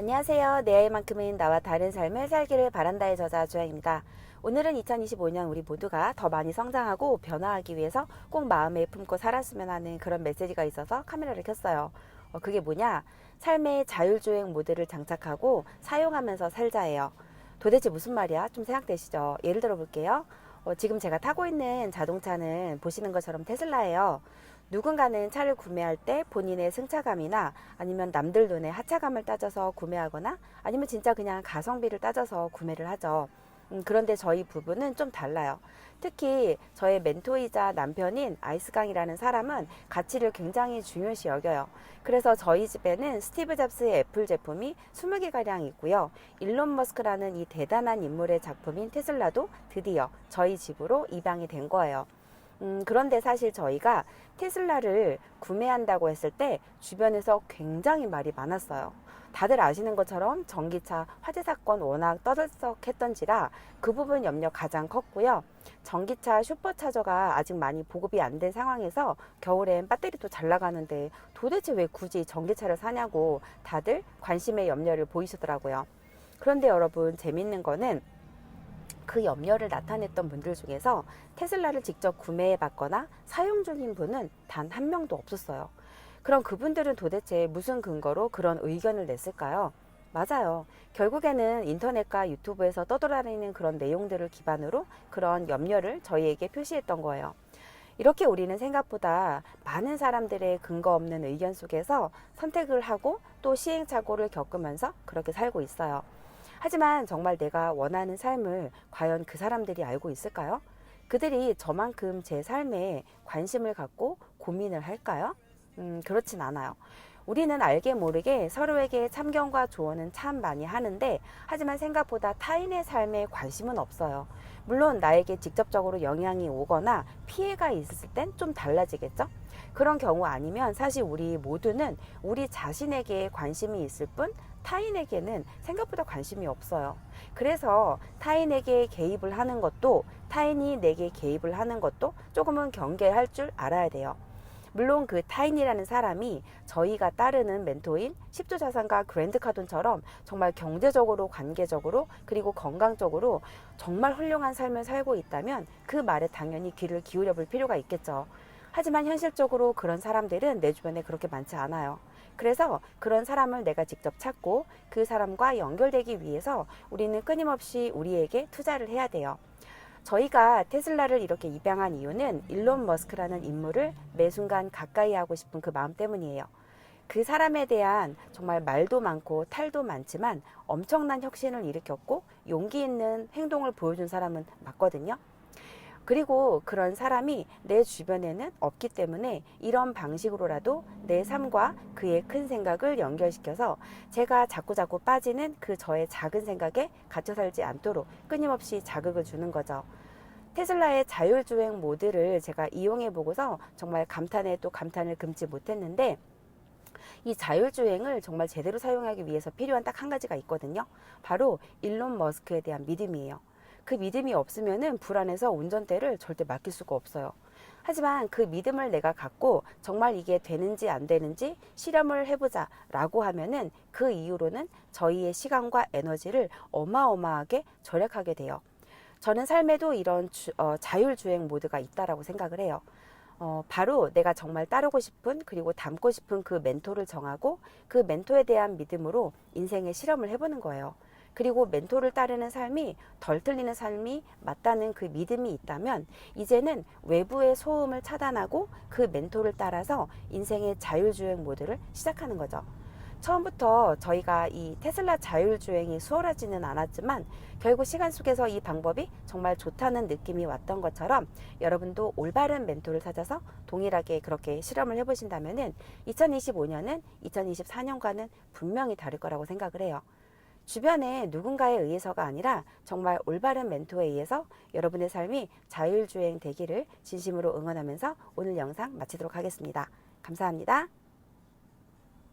안녕하세요. 내 아이만큼은 나와 다른 삶을 살기를 바란다의 저자 주영입니다. 오늘은 2025년 우리 모두가 더 많이 성장하고 변화하기 위해서 꼭 마음에 품고 살았으면 하는 그런 메시지가 있어서 카메라를 켰어요. 어, 그게 뭐냐? 삶의 자율주행 모드를 장착하고 사용하면서 살자예요. 도대체 무슨 말이야? 좀 생각되시죠? 예를 들어 볼게요. 어, 지금 제가 타고 있는 자동차는 보시는 것처럼 테슬라예요. 누군가는 차를 구매할 때 본인의 승차감이나 아니면 남들 눈에 하차감을 따져서 구매하거나 아니면 진짜 그냥 가성비를 따져서 구매를 하죠. 음, 그런데 저희 부부는 좀 달라요. 특히 저의 멘토이자 남편인 아이스강이라는 사람은 가치를 굉장히 중요시 여겨요. 그래서 저희 집에는 스티브 잡스의 애플 제품이 20개가량 있고요. 일론 머스크라는 이 대단한 인물의 작품인 테슬라도 드디어 저희 집으로 입양이 된 거예요. 음, 그런데 사실 저희가 테슬라를 구매한다고 했을 때 주변에서 굉장히 말이 많았어요. 다들 아시는 것처럼 전기차 화재 사건 워낙 떠들썩했던지라 그 부분 염려 가장 컸고요. 전기차 슈퍼차저가 아직 많이 보급이 안 된 상황에서 겨울엔 배터리도 잘 나가는데 도대체 왜 굳이 전기차를 사냐고 다들 관심의 염려를 보이시더라고요. 그런데 여러분 재밌는 거는 그 염려를 나타냈던 분들 중에서 테슬라를 직접 구매해 봤거나 사용 중인 분은 단 한 명도 없었어요. 그럼 그분들은 도대체 무슨 근거로 그런 의견을 냈을까요? 맞아요. 결국에는 인터넷과 유튜브에서 떠돌아다니는 그런 내용들을 기반으로 그런 염려를 저희에게 표시했던 거예요. 이렇게 우리는 생각보다 많은 사람들의 근거 없는 의견 속에서 선택을 하고 또 시행착오를 겪으면서 그렇게 살고 있어요. 하지만 정말 내가 원하는 삶을 과연 그 사람들이 알고 있을까요? 그들이 저만큼 제 삶에 관심을 갖고 고민을 할까요? 음, 그렇진 않아요. 우리는 알게 모르게 서로에게 참견과 조언은 참 많이 하는데, 하지만 생각보다 타인의 삶에 관심은 없어요. 물론 나에게 직접적으로 영향이 오거나 피해가 있을 땐 좀 달라지겠죠? 그런 경우 아니면 사실 우리 모두는 우리 자신에게 관심이 있을 뿐 타인에게는 생각보다 관심이 없어요. 그래서 타인에게 개입을 하는 것도 타인이 내게 개입을 하는 것도 조금은 경계할 줄 알아야 돼요. 물론 그 타인이라는 사람이 저희가 따르는 멘토인 10조 자산가 그랜드 카돈처럼 정말 경제적으로 관계적으로 그리고 건강적으로 정말 훌륭한 삶을 살고 있다면 그 말에 당연히 귀를 기울여 볼 필요가 있겠죠. 하지만 현실적으로 그런 사람들은 내 주변에 그렇게 많지 않아요. 그래서 그런 사람을 내가 직접 찾고 그 사람과 연결되기 위해서 우리는 끊임없이 우리에게 투자를 해야 돼요. 저희가 테슬라를 이렇게 입양한 이유는 일론 머스크라는 인물을 매 순간 가까이 하고 싶은 그 마음 때문이에요. 그 사람에 대한 정말 말도 많고 탈도 많지만 엄청난 혁신을 일으켰고 용기 있는 행동을 보여준 사람은 맞거든요. 그리고 그런 사람이 내 주변에는 없기 때문에 이런 방식으로라도 내 삶과 그의 큰 생각을 연결시켜서 제가 자꾸자꾸 빠지는 그 저의 작은 생각에 갇혀 살지 않도록 끊임없이 자극을 주는 거죠. 테슬라의 자율주행 모드를 제가 이용해 보고서 정말 감탄에 또 감탄을 금치 못했는데 이 자율주행을 정말 제대로 사용하기 위해서 필요한 딱 한 가지가 있거든요. 바로 일론 머스크에 대한 믿음이에요. 그 믿음이 없으면은 불안해서 운전대를 절대 맡길 수가 없어요. 하지만 그 믿음을 내가 갖고 정말 이게 되는지 안 되는지 실험을 해보자 라고 하면은 그 이후로는 저희의 시간과 에너지를 어마어마하게 절약하게 돼요. 저는 삶에도 이런 주, 어, 자율주행 모드가 있다라고 생각을 해요. 어, 바로 내가 정말 따르고 싶은 그리고 닮고 싶은 그 멘토를 정하고 그 멘토에 대한 믿음으로 인생의 실험을 해보는 거예요. 그리고 멘토를 따르는 삶이 덜 틀리는 삶이 맞다는 그 믿음이 있다면 이제는 외부의 소음을 차단하고 그 멘토를 따라서 인생의 자율주행 모드를 시작하는 거죠. 처음부터 저희가 이 테슬라 자율주행이 수월하지는 않았지만 결국 시간 속에서 이 방법이 정말 좋다는 느낌이 왔던 것처럼 여러분도 올바른 멘토를 찾아서 동일하게 그렇게 실험을 해보신다면은 2025년은 2024년과는 분명히 다를 거라고 생각을 해요. 주변에 누군가에 의해서가 아니라 정말 올바른 멘토에 의해서 여러분의 삶이 자율주행 되기를 진심으로 응원하면서 오늘 영상 마치도록 하겠습니다. 감사합니다.